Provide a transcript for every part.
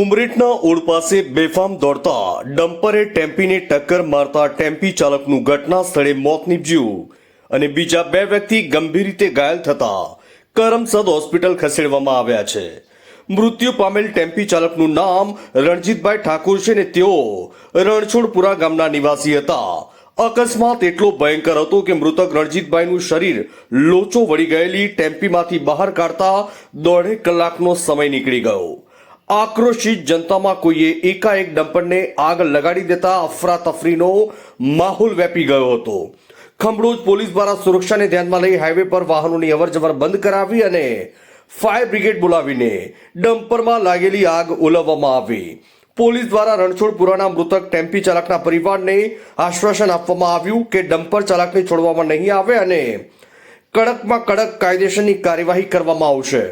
ઉમરેઠના odd પાસે બેફામ દોડતા ડમ્પરે ટેમ્પીને ટક્કર મારતા ટેમ્પી ચાલકનું ઘટના સ્થળે મોત નીપજ્યું અને બીજા બે વ્યક્તિ ગંભીર રીતે ઘાયલ થતા કરમસદ હોસ્પિટલ ખસેડવામાં આવ્યા છે. મૃત્યુ પામેલ ટેમ્પી ચાલકનું નામ રણજીતભાઈ ઠાકોર છે ને તેઓ રણછોડપુરા ગામના નિવાસી હતા. અકસ્માત એટલો ભયંકર હતો કે મૃતક રણજીતભાઈનું શરીર લોચો વળી ગયેલી ટેમ્પીમાંથી બહાર કાઢતા દોઢેક કલાકનો સમય નીકળી ગયો. આક્રોશિત જનતામાં કોઈએ એકાએક ડમ્પરને આગ લગાડી દેતા અફરાતફરીનો માહોલ વ્યાપી ગયો હતો. ખંભળોજ પોલીસ દ્વારા સુરક્ષાને ધ્યાનમાં લઈ હાઈવે પર વાહનોની અવરજવર બંધ કરાવી અને ફાયર બ્રિગેડ બોલાવીને ડમ્પરમાં લાગેલી આગ ઓલવવામાં આવી. પોલીસ દ્વારા રણછોડપુરાના મૃતક ટેમ્પી ચાલકના પરિવારને આશ્વાસન આપવામાં આવ્યું કે ડમ્પર ચાલકને છોડવામાં નહીં આવે અને કડકમાં કડક કાયદેસરની કાર્યવાહી કરવામાં આવશે.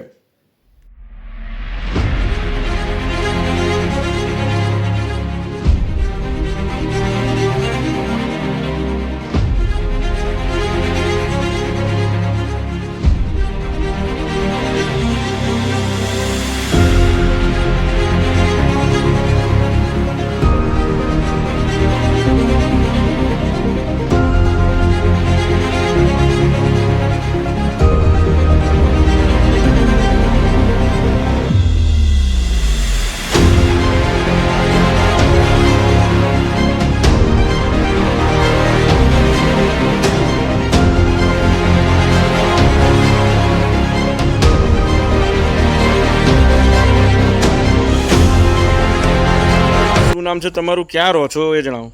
નામ છે તમારું ક્યાં રહો છો એ જણાવો.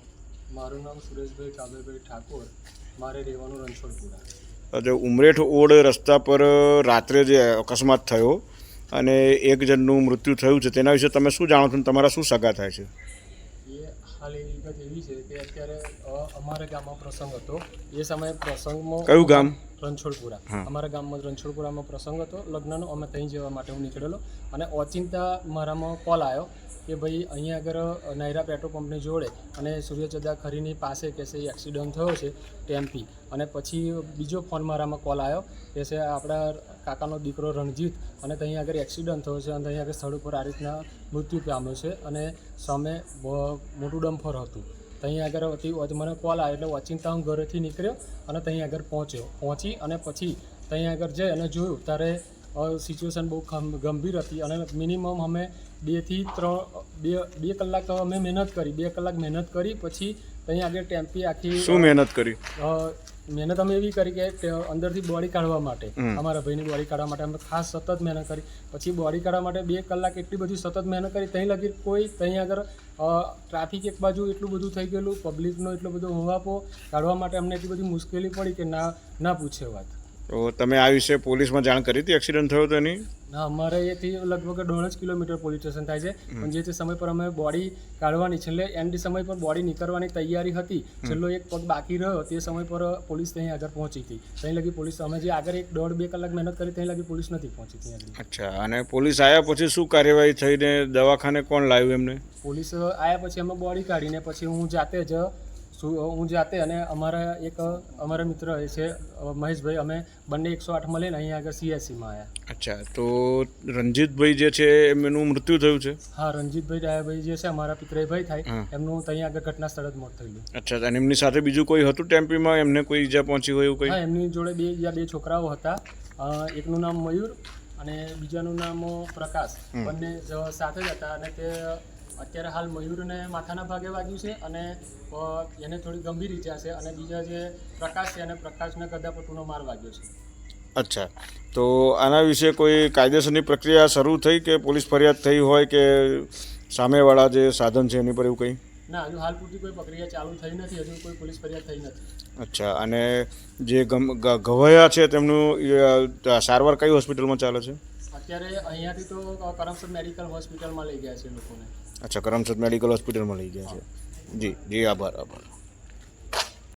મારું નામ સુરેશભાઈ કાબેભાઈ ઠાકોર. મારે રહેવાનું રણછોડપુરા. આજે ઉમરેઠ ઓડ રસ્તા પર રાત્રે જે અકસ્માત થયો અને એક જણનું મૃત્યુ થયું છે તેના વિશે તમે શું જાણો છો તમારા શું સગા થાય છે? એવી વિગત એવી છે કે અત્યારે અમારા ગામમાં પ્રસંગ હતો. એ સમયે પ્રસંગમાં કયું ગામ? રણછોડપુરા. અમારા ગામમાં રણછોડપુરામાં પ્રસંગ હતો. લગ્નનો અમે ત્યાં જવા માટે હું નીકળેલો. અને ઓચિંતા મારામાં કોલ આવ્યો કે ભાઈ અહીંયા આગળ નાયરા પેટ્રોલ પંપની જોડે અને સૂર્યચંદ્રા ખરીની પાસે કે છે એક્સિડન્ટ થયો છે ટેમ્પી. અને પછી બીજો ફોન મારામાં કોલ આવ્યો કે છે આપણા કાકાનો દીકરો રણજીત અને ત્યાં આગળ એક્સિડન્ટ થયો છે અને ત્યાં આગળ સ્થળ ઉપર આ રીતના મૃત્યુ પામ્યો છે અને સામે મોટું ડમ્ફર હતું. ત્યાં આગળ હતી મને કોલ આવ્યો એટલે ઓચિંતા હું ઘરેથી નીકળ્યો અને ત્યાં આગળ પહોંચ્યો. પહોંચી અને પછી ત્યાં આગળ જઈ અને જોયું ત્યારે સિચ્યુએશન બહુ ગંભીર હતી અને મિનિમમ અમે બેથી ત્રણ બે બે કલાક અમે મહેનત કરી બે કલાક મહેનત કરી પછી ત્યાં આગળ ટેમ્પી આખી શું મહેનત કરી? મહેનત અમે એવી કરી કે અંદરથી બોડી કાઢવા માટે અમારા ભાઈની બોડી કાઢવા માટે અમે ખાસ સતત મહેનત કરી. પછી બોડી કાઢવા માટે બે કલાક એટલી બધી સતત મહેનત કરી ત્યાં લગી કોઈ ત્યાં આગળ ટ્રાફિક એક બાજુ એટલું બધું થઈ ગયેલું પબ્લિકનો એટલો બધો હોવાપો કાઢવા માટે અમને એટલી બધી મુશ્કેલી પડી કે ના ના પૂછે વાત. તો તમે આ વિશે પોલીસમાં જાણ કરી હતી એક્સિડન્ટ થયો તો એની? ના અમારે એથી લગભગ દોઢ જ કિલોમીટર પોલીસ સ્ટેશન થાય છે. પણ જે તે સમય પર અમે બોડી કાઢવાની છેલ્લે એન્ડ સમય પર બોડી નીકળવાની તૈયારી હતી. છેલ્લો એક પગ બાકી રહ્યો તે સમય પર પોલીસ ત્યાં આગળ પહોંચી હતી. ત્યાં લગી પોલીસ અમે જે આગળ એક દોઢ બે કલાક મહેનત કરી ત્યાં લગી પોલીસ નથી પહોંચી ત્યાં અચ્છા અને પોલીસ આવ્યા પછી શું કાર્યવાહી થઈને દવાખાને કોણ લાવ્યું એમને? પોલીસ આવ્યા પછી અમે બોડી કાઢીને પછી હું જાતે જ હું જાતે અને અમારા એક અમારા મિત્ર એ છે મહેશભાઈ. અમે બંને એકસો આઠમાં લઈને અહીંયા આગળ સીએસસીમાં આવ્યા અચ્છા તો રણજીતભાઈ જે છે એમનું મૃત્યુ થયું છે? હા રણજીતભાઈ ડાયાભાઈ જે છે અમારા પિતરાઈભાઈ થાય એમનું ત્યાં આગળ ઘટના સ્થળે જ મોત થયેલું. અચ્છા અને એમની સાથે બીજું કોઈ હતું ટેમ્પીમાં? એમને કોઈ ઈજા પહોંચી હોય એવું કંઈ? હા એમની જોડે બે બીજા બે છોકરાઓ હતા. એકનું નામ મયુર અને બીજાનું નામ પ્રકાશ. બંને સાથે જ હતા અને તે અત્યારે હાલ મયુરને માથાના ભાગે વાગ્યું છે અને એને થોડી ગંભીર ઈજા છે અને બીજા જે પ્રકાશ છે અને પ્રકાશને ગદાપટુનો માર વાગ્યો છે. અચ્છા. તો આના વિશે કોઈ કાયદેસરની પ્રક્રિયા શરૂ થઈ કે પોલીસ ફરિયાદ થઈ હોય કે સામેવાળા જે સાધન છે એની પર એવું કંઈ? ના હજુ હાલ પૂરતી કોઈ પ્રક્રિયા ચાલુ થઈ નથી હજુ કોઈ પોલીસ ફરિયાદ થઈ નથી. અચ્છા. અને જે ગમ ગ- ઘવાયા છે તેમનું સારવાર કઈ હોસ્પિટલમાં ચાલે છે? અત્યારે અહીંયાથી તો કરમસદ મેડિકલ હોસ્પિટલમાં લઈ ગયા છે લોકોને. અચ્છા કરમસદ મેડિકલ હોસ્પિટલમાં લઈ ગયા છે. જી જી આભાર આભાર.